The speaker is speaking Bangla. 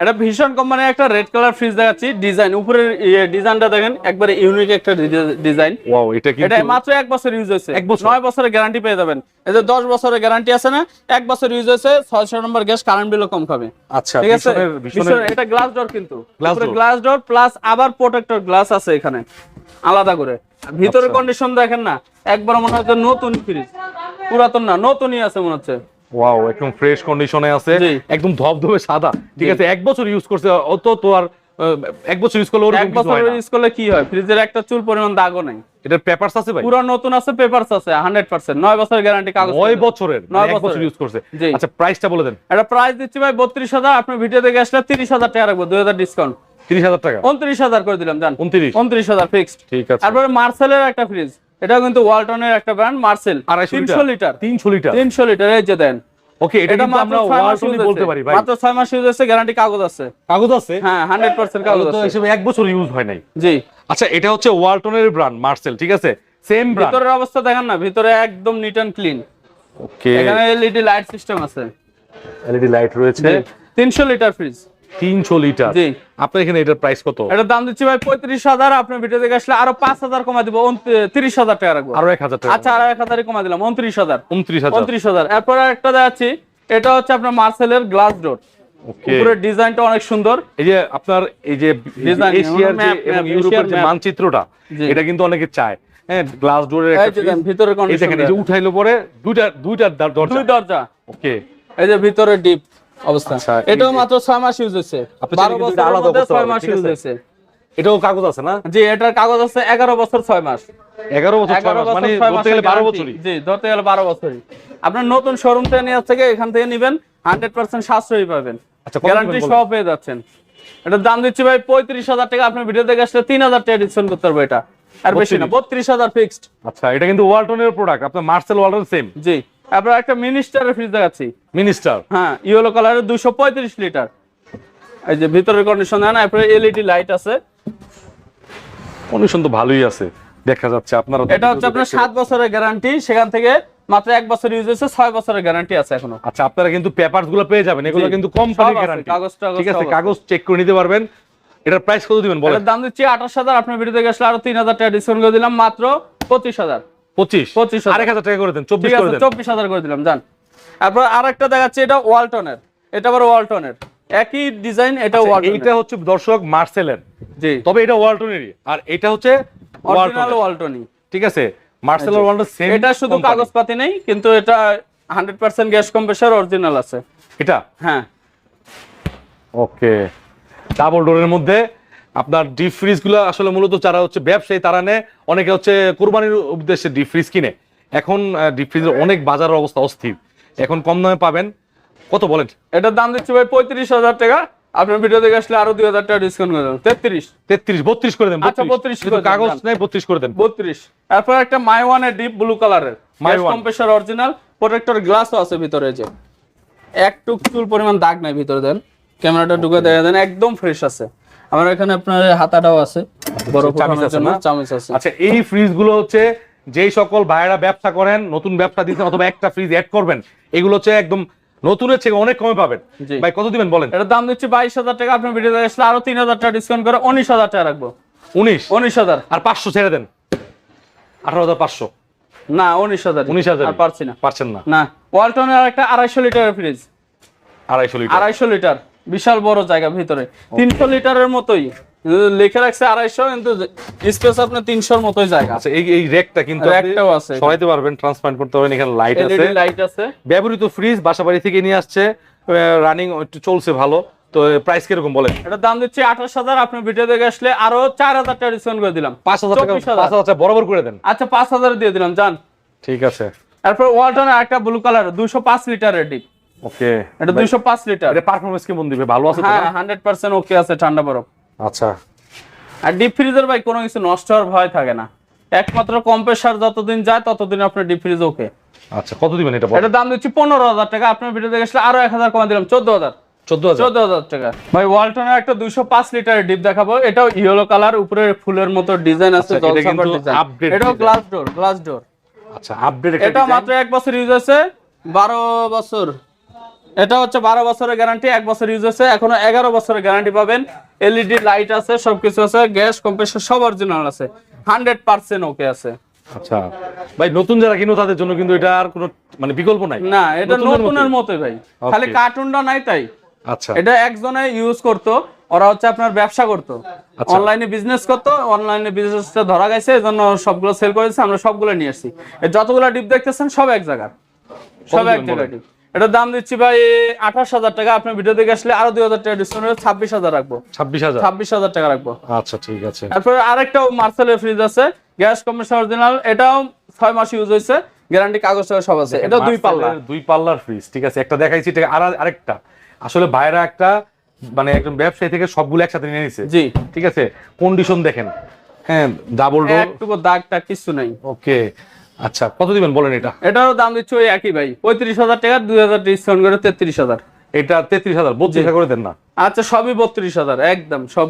এটা ভীষণ কোম্পানির একটা রেড কালার ফ্রিজ দেখাচ্ছি ডিজাইন উপরের ডিজাইনটা দেখেন একবারে ইউনিক একটা ডিজাইন ওয়াও এটা এটা মাত্র এক বছর ইউজ হয়েছে। এক বছর? নয় বছরের গ্যারান্টি পেয়ে যাবেন। এই যে দশ বছরের গ্যারান্টি আছে না এক বছর ইউজ হয়েছে ছয়শো নম্বর গ্যাস কারেন্ট বিলও কম খাবে। আচ্ছা ঠিক আছে? এটা গ্লাস ডোর কিন্তু? গ্লাস ডোর প্লাস আবার প্রোটেক্টর গ্লাস আছে এখানে আলাদা করে। ভিতরের আচ্ছা। কন্ডিশন দেখেন না একবার মনে হচ্ছে নতুন ফ্রিজ পুরাতন না নতুনই আছে মনে হচ্ছে। ওয়াও একদম ফ্রেশ কন্ডিশনে আছে। একদম ধবধবে সাদা। ঠিক আছে এক বছর ইউজ করছে অত তো আর এক বছর ইউজ করলে এক বছর ইউজ করলে কি হয়? ফ্রিজের একটা চুল পরিমাণ দাগও নাই। এটার পেপারস আছে ভাই? পুরো নতুন আছে পেপারস আছে হান্ড্রেড পার্সেন্ট নয় বছরের গ্যারান্টি কাগজ নয় পেয়ে যাবেন। বছরের নয় মানে বছর ইউজ করছে। আচ্ছা প্রাইসটা বলে দেন। এটা প্রাইস দিচ্ছি ভাই বত্রিশ হাজার আপনার ভিডিও দেখে আসলে তিরিশ হাজার টাকা রাখব দুই হাজার ডিসকাউন্ট তিরিশ হাজার টাকা? উনত্রিশ হাজার করে দিলাম জান। উনত্রিশ। উনত্রিশ হাজার ফিক্সড ঠিক আছে। তারপরে মার্সেলের একটা ফ্রিজ এটাও কিন্তু ওয়ালটনের একটা ব্র্যান্ড মার্সেল আড়াইশো তিনশো লিটার। তিনশো লিটার। তিনশো লিটার এই যে দেন। ওকে এটা কিন্তু আমরা ওয়ালটনই বলতে পারি ভাই। মাত্র ছয় মাস ইউজ হচ্ছে গ্যারান্টি কাগজ আছে। কাগজ আছে? হ্যাঁ হান্ড্রেড পার্সেন্ট কাগজ আছে তো আছে। হিসেবে এক বছর ইউজ হয় নাই। জি। আচ্ছা এটা হচ্ছে ওয়ালটনের ব্র্যান্ড মার্সেল ঠিক আছে? সেম ব্র্যান্ড ভিতরের অবস্থা দেখেন না ভিতরে একদম নিট অ্যান্ড ক্লিন ওকে এখানে এলইডি লাইট সিস্টেম আছে। এলইডি লাইট রয়েছে। তিনশো লিটার ফ্রিজ তিনশো লিটার। জি। আপনার এখানে এটার প্রাইস কত? এটার দাম দিচ্ছি ভাই পঁয়ত্রিশ হাজার আপনার ভিডিও দেখে আসলে আরও পাঁচ হাজার কমা দিব তিরিশ হাজার টাকা রাখব। আরও এক হাজার টাকা আচ্ছা আর এক কমা দিলাম উনত্রিশ হাজার। উনত্রিশ হাজার। উনত্রিশ হাজার। এরপর একটা দেখাচ্ছি এটা হচ্ছে আপনার মার্সেলের গ্লাস ডোর ডিজাইনটা অনেক সুন্দর। এই যে আপনার এই যে এশিয়ার যে এবং ইউরোপের যে মানচিত্রটা এটা কিন্তু অনেকে চায়। হ্যাঁ গ্লাস ডোরের একটা এই কন্ডিশন এই যে উঠাইলো পরে দুইটা দুইটা দর- দরজা। দুই দরজা। ওকে এই যে ভিতরে ডিপ অবস্থা। আচ্ছা, এটাও মাত্র ছয় মাস ইউজ হয়েছে। আপনি বছরের আলাদা মাস ইউজ হয়েছে। এটাও কাগজ আছে না? জি এটার কাগজ আছে এগারো বছর ছয় মাস। বছর মানে ছয় গেলে বারো guarantee। বছরই। জি ধরতে গেলে বারো বছরই। আপনার নতুন শোরুম থেকে নিয়ে থেকে এখান থেকে নিবেন হান্ড্রেড পার্সেন্ট সাশ্রয়ী পাবেন। আচ্ছা, গ্যারান্টি সহ পেয়ে যাচ্ছেন। এটার দাম দিচ্ছি ভাই পঁয়ত্রিশ হাজার টাকা। আপনার ভিডিও দেখে আসলে তিন হাজার টাকা ডিসকাউন্ট করতে পারব এটা। আর বেশি না বত্রিশ। হাজার ফিক্সড আচ্ছা এটা কিন্তু ওয়ালটনের প্রোডাক্ট আপনার মার্সেল ওয়ালটন সেম জি। তারপর একটা মিনিস্টারের ফ্রিজ দেখাচ্ছি। মিনিস্টার? হ্যাঁ ইয়েলো কালারের দুশো পঁয়ত্রিশ লিটার এই যে ভিতরের কন্ডিশন দেন এরপরে এলইডি লাইট আছে। কন্ডিশন তো ভালোই আছে দেখা যাচ্ছে আপনারা এটা হচ্ছে আপনার সাত বছরের গ্যারান্টি সেখান থেকে মাত্র এক বছর ইউজ হয়েছে ছয় বছরের গ্যারান্টি আছে এখনও। আচ্ছা আপনারা কিন্তু পেপারসগুলো পেয়ে যাবেন এগুলো কিন্তু কোম্পানির গ্যারান্টি কাগজ ঠিক আছে কাগজ চেক করে নিতে পারবেন। এটার প্রাইস কত দিবেন বলেন? এটার দাম দিচ্ছি আঠাশ হাজার আপনার ভিডিও থেকে আসলে আরও তিন হাজার টাকা ডিসকাউন্ট করে দিলাম মাত্র পঁচিশ হাজার। পঁচিশ। পঁচিশ আরেক হাজার টাকা করে দেন চব্বিশ ঠিক করে চব্বিশ হাজার করে দিলাম জান। তারপর আরেকটা দেখাচ্ছি এটা ওয়ালটনের। এটা আবার ওয়ালটনের। একই ডিজাইন এটা হচ্ছে দর্শক মার্সেলের। জি। তবে এটা ওয়ালটনেরই। আর এটা হচ্ছে অরিজিনাল ওয়ালটনই। ঠিক আছে মার্সেল ওয়ালটন সেম এটা শুধু কাগজপাতি নেই কিন্তু এটা hundred percent gas compressor original আছে। এটা? হ্যাঁ। ওকে। ডাবল ডোরের মধ্যে আপনার ডিপ ফ্রিজগুলো আসলে মূলত যারা হচ্ছে ব্যবসায়ী তারা নেয়। অনেকে হচ্ছে কোরবানির উদ্দেশ্যে ডিপ ফ্রিজ কিনে। এখন ডিপ ফ্রিজের অনেক বাজারের অবস্থা অস্থির। এখন কম দামে পাবেন। কত বলেন? এটার দাম দিচ্ছি ভাই পঁয়ত্রিশ হাজার টাকা। আপনার ভিডিও দেখে আসলে আরও দুই হাজার টাকা ডিসকাউন্ট করে দেবো তেত্রিশ। তেত্রিশ বত্রিশ করে দেন আচ্ছা, 32 করে দেন, কাগজ নেই বত্রিশ করে দেন। বত্রিশ। তারপর একটা মাই ওয়ানের ডিপ ব্লু কালারের। কম্প্রেসার অরিজিনাল প্রোটেক্টর গ্লাসও আছে ভিতরে যে। একটুক চুল পরিমাণ দাগ নাই ভিতরে দেন। ক্যামেরাটা ঢুকে দেখা দেন একদম ফ্রেশ আছে। আমার এখানে আপনার হাতাটাও আছে। বড় চামিচ চামিচ আছে না? চামিচ আছে। আচ্ছা এই ফ্রিজগুলো হচ্ছে যেই সকল ভাইয়েরা ব্যবসা করেন নতুন ব্যবসা দিচ্ছেন অথবা একটা ফ্রিজ অ্যাড করবেন এগুলো হচ্ছে একদম নতুনের থেকে অনেক কমে পাবেন। ভাই কত দিবেন বলেন? এটার দাম দিচ্ছি বাইশ হাজার টাকা আপনার ভিডিও দেখে আসলে আরও তিন হাজার টাকা ডিসকাউন্ট করে উনিশ হাজার টাকা রাখব। উনিশ? উনিশ হাজার। আর পাঁচশো ছেড়ে দেন। আঠারো হাজার পাঁচশো। না উনিশ হাজার। উনিশ হাজার। আর পারছি না। পারছেন না। না ওয়ালটনের একটা আড়াইশো লিটারের ফ্রিজ আড়াইশো লিটার। আড়াইশো লিটার। বিশাল বড় জায়গা ভিতরে। তিনশো লিটারের মতোই। লিখে রাখছে আড়াইশো কিন্তু স্পেস আপনার তিনশোর মতোই জায়গা। আচ্ছা এই এই র্যাকটা কিন্তু আপনি র্যাকটাও আছে সরাইতে পারবেন ট্রান্সপ্লান্ট করতে পারবেন এখানে লাইট আছে। লাইট আছে। ব্যবহৃত ফ্রিজ বাসা বাড়ি থেকে নিয়ে আসছে রানিং একটু চলছে ভালো। তো প্রাইস কীরকম বলেন? এটার দাম দিচ্ছি আঠাশ হাজার আপনার ভিডিও দেখে আসলে আরও চার হাজার টাকা ডিসকাউন্ট করে দিলাম। পাঁচ হাজার টাকা পাঁচ হাজার বরাবর করে দেন। আচ্ছা পাঁচ হাজার দিয়ে দিলাম জান ঠিক আছে। তারপর ওয়ালটনের একটা ব্লু কালার দুশো পাঁচ লিটারের ডিপ ওকে এটা দুশো পাঁচ লিটার এটা পারফরমেন্স কেমন দিবে? ভালো আছে তো হ্যাঁ না? হান্ড্রেড পার্সেন্ট ওকে আছে ঠান্ডা বরফ। আচ্ছা। আর ডিপ ফ্রিজের ভাই কোনো কিছু নষ্ট হওয়ার ভয় থাকে না। একমাত্র কম্প্রেসার যতদিন যায় ততদিন আপনার ডিপ ফ্রিজ ওকে আচ্ছা কত দিবেন এটা এটার দাম দিচ্ছি পনেরো হাজার টাকা। আপনার ভিডিও দেখে আসলে আরও এক হাজার কমে দিলাম চোদ্দ হাজার। চোদ্দ হাজার? চোদ্দ হাজার টাকা। ভাই ওয়ালটনের একটা দুইশো পাঁচ ডিপ দেখাবো। এটাও ইয়েলো কালার উপরে ফুলের মতো ডিজাইন আছে আচ্ছা, এটা ডিজাইন এটাও গ্লাস ডোর গ্লাস ডোর আচ্ছা আপডেট এটা মাত্র এক বছর ইউজ আছে বারো বছর। এটা হচ্ছে বারো বছরের গ্যারান্টি এক বছর ইউজ হচ্ছে এখনও এগারো বছরের গ্যারান্টি পাবেন। এলইডি লাইট আছে সবকিছু আছে গ্যাস কম্প্রেসর সব অরিজিনাল আছে। হান্ড্রেড পার্সেন্ট ওকে আছে। আচ্ছা ভাই নতুন যারা কিনো তাদের জন্য কিন্তু এটা আর কোনো মানে বিকল্প নাই। না এটা নতুনের। মতোই। ভাই। খালি কার্টুনটা নাই তাই। আচ্ছা। এটা একজনে ইউজ করতো ওরা হচ্ছে আপনার ব্যবসা করতো। আচ্ছা। অনলাইনে বিজনেস করতো অনলাইনে বিজনেসটা ধরা গেছে এই জন্য সবগুলো সেল করেছে আমরা সবগুলো নিয়ে আসছি। যতগুলো ডিপ দেখতেছেন সব এক জায়গার। সব এক জায়গায় ডিপ এটার দাম দিচ্ছি ভাই আঠাশ হাজার টাকা। আপনার ভিডিও দেখে আসলে আরও দুই হাজার টাকা ডিসকাউন্ট ছাব্বিশ হাজার রাখব। ছাব্বিশ হাজার? ছাব্বিশ হাজার টাকা রাখব। আচ্ছা ঠিক আছে। তারপরে আরেকটাও মার্সেলের ফ্রিজ আছে। গ্যাস কম্প্রেসর অরিজিনাল এটাও ছয় মাস ইউজ হয়েছে। গ্যারান্টি কাগজ সব আছে। এটা দুই পাল্লা। দুই পাল্লার ফ্রিজ ঠিক আছে? একটা দেখাইছি এটা আর আরেকটা। আসলে বাইরে একটা মানে একজন ব্যবসায়ী থেকে সবগুলো একসাথে নিয়ে নিছে। জি। ঠিক আছে? কন্ডিশন দেখেন। হ্যাঁ ডাবল ডোর একটুকু দাগ টাগ কিছু নাই। ওকে আচ্ছা কত দিবেন বলেন এটা? এটারও দাম দিচ্ছি ওই একই ভাই পঁয়ত্রিশ হাজার টাকা দুই হাজার ডিসকাউন্ট করে তেত্রিশ হাজার। এটা তেত্রিশ হাজার বত্রিশ করে দেন না? আচ্ছা সবই বত্রিশ হাজার একদম সব